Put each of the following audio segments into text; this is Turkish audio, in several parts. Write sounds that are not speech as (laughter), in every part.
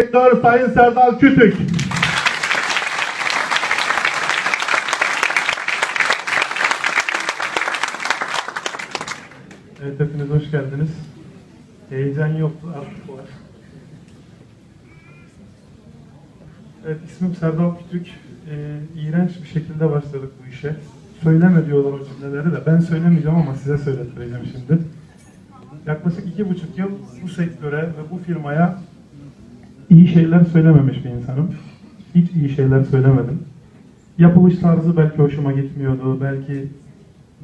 Direktör Sayın Serdal Kütük. Evet hepiniz hoş geldiniz. Heyecan yoktu artık var. Evet ismim Serdal Kütük. Ee, iğrenç bir şekilde başladık bu işe. Söyleme diyorlar o cümleleri de. Ben söylemeyeceğim ama size söylettireceğim şimdi. Yaklaşık iki buçuk yıl bu sektöre ve bu firmaya iyi şeyler söylememiş bir insanım. Hiç iyi şeyler söylemedim. Yapılış tarzı belki hoşuma gitmiyordu, belki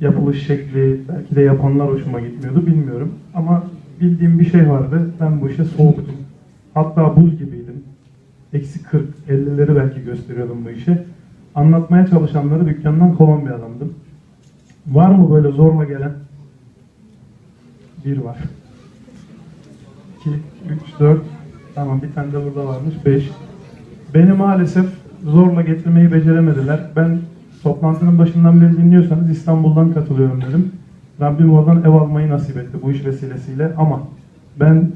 yapılış şekli, belki de yapanlar hoşuma gitmiyordu bilmiyorum. Ama bildiğim bir şey vardı, ben bu işe soğuktum. Hatta buz gibiydim. Eksi 40, 50'leri belki gösteriyordum bu işe. Anlatmaya çalışanları dükkandan kovan bir adamdım. Var mı böyle zorla gelen? Bir var. 2, 3, 4. Tamam bir tane de burada varmış. 5. Beni maalesef zorla getirmeyi beceremediler. Ben toplantının başından beri dinliyorsanız İstanbul'dan katılıyorum dedim. Rabbim oradan ev almayı nasip etti bu iş vesilesiyle ama ben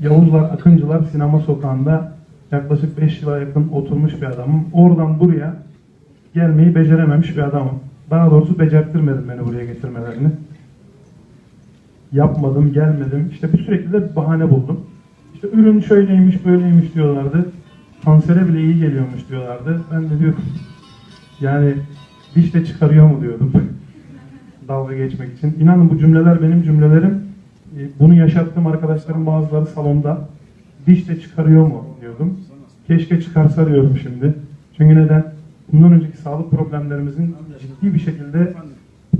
Yavuzlar, Akıncılar sinema sokağında yaklaşık 5 yıla yakın oturmuş bir adamım. Oradan buraya gelmeyi becerememiş bir adamım. Daha doğrusu becerttirmedim beni buraya getirmelerini yapmadım, gelmedim. İşte bir sürekli de bahane buldum. İşte ürün şöyleymiş, böyleymiş diyorlardı. Kansere bile iyi geliyormuş diyorlardı. Ben de diyorum yani diş de çıkarıyor mu diyordum. (laughs) Dalga geçmek için. İnanın bu cümleler benim cümlelerim. E, Bunu yaşattığım arkadaşlarım bazıları salonda diş de çıkarıyor mu diyordum. Keşke çıkarsa diyorum şimdi. Çünkü neden? Bundan önceki sağlık problemlerimizin ciddi bir şekilde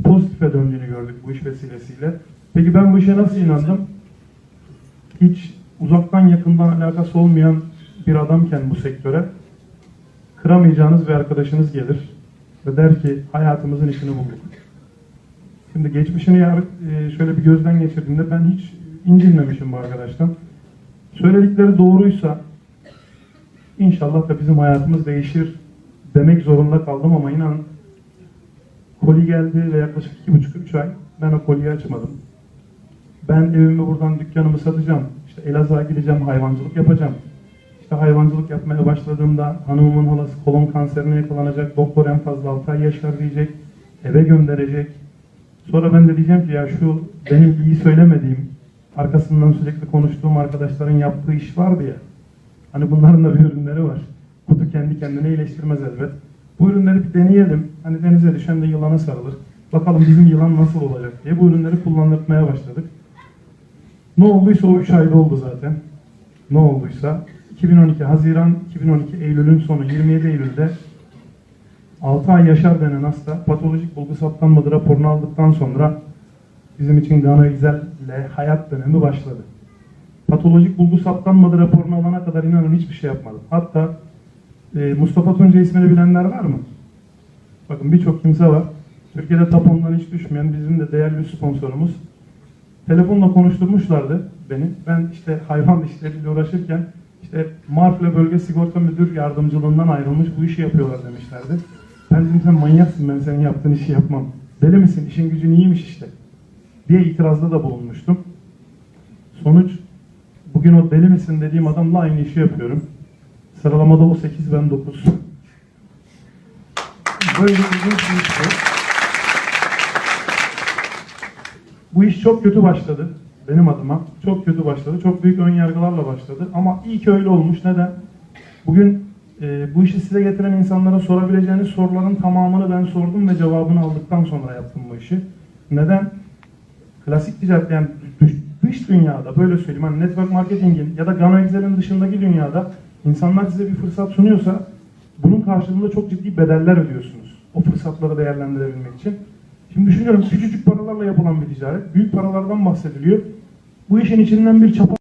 pozitife döndüğünü gördük bu iş vesilesiyle. Peki ben bu işe nasıl inandım? Hiç uzaktan yakından alakası olmayan bir adamken bu sektöre kıramayacağınız bir arkadaşınız gelir ve der ki hayatımızın işini bulduk. Şimdi geçmişini e, şöyle bir gözden geçirdiğimde ben hiç incinmemişim bu arkadaştan. Söyledikleri doğruysa inşallah da bizim hayatımız değişir demek zorunda kaldım ama inanın koli geldi ve yaklaşık iki buçuk üç ay ben o koliyi açmadım. Ben evimi buradan dükkanımı satacağım. İşte Elazığ'a gideceğim, hayvancılık yapacağım. İşte hayvancılık yapmaya başladığımda hanımımın halası kolon kanserine yakalanacak, doktor en fazla 6 ay yaşar diyecek, eve gönderecek. Sonra ben de diyeceğim ki ya şu benim iyi söylemediğim, arkasından sürekli konuştuğum arkadaşların yaptığı iş vardı ya. Hani bunların da bir ürünleri var. Kutu kendi kendine iyileştirmez elbet. Bu ürünleri bir deneyelim. Hani denize düşen de yılana sarılır. Bakalım bizim yılan nasıl olacak diye bu ürünleri kullandırmaya başladık. Ne olduysa o 3 ayda oldu zaten. Ne olduysa. 2012 Haziran, 2012 Eylül'ün sonu 27 Eylül'de 6 ay yaşar denen hasta patolojik bulgu saptanmadı raporunu aldıktan sonra bizim için Gana ile hayat dönemi başladı. Patolojik bulgu saptanmadı raporunu alana kadar inanın hiçbir şey yapmadım. Hatta e, Mustafa Tunca ismini bilenler var mı? Bakın birçok kimse var. Türkiye'de tapondan hiç düşmeyen bizim de değerli sponsorumuz. Telefonla konuşturmuşlardı beni. Ben işte hayvan (laughs) işleriyle uğraşırken işte Marfle Bölge Sigorta Müdür Yardımcılığından ayrılmış bu işi yapıyorlar demişlerdi. Ben dedim sen manyaksın ben senin yaptığın işi yapmam. Deli misin? İşin gücün iyiymiş işte. Diye itirazda da bulunmuştum. Sonuç bugün o deli misin dediğim adamla aynı işi yapıyorum. Sıralamada o 8 ben 9. Böyle bir iş bu. İş çok kötü başladı benim adıma. Çok kötü başladı. Çok büyük ön yargılarla başladı. Ama iyi ki öyle olmuş. Neden? Bugün e, bu işi size getiren insanlara sorabileceğiniz soruların tamamını ben sordum ve cevabını aldıktan sonra yaptım bu işi. Neden? Klasik ticaret yani dış dünyada böyle söyleyeyim hani network marketingin ya da Gano Excel'in dışındaki dünyada insanlar size bir fırsat sunuyorsa bunun karşılığında çok ciddi bedeller ödüyorsunuz. O fırsatları değerlendirebilmek için. Şimdi düşünüyorum küçücük paralarla yapılan bir ticaret. Büyük paralardan bahsediliyor. Bu işin içinden bir çapa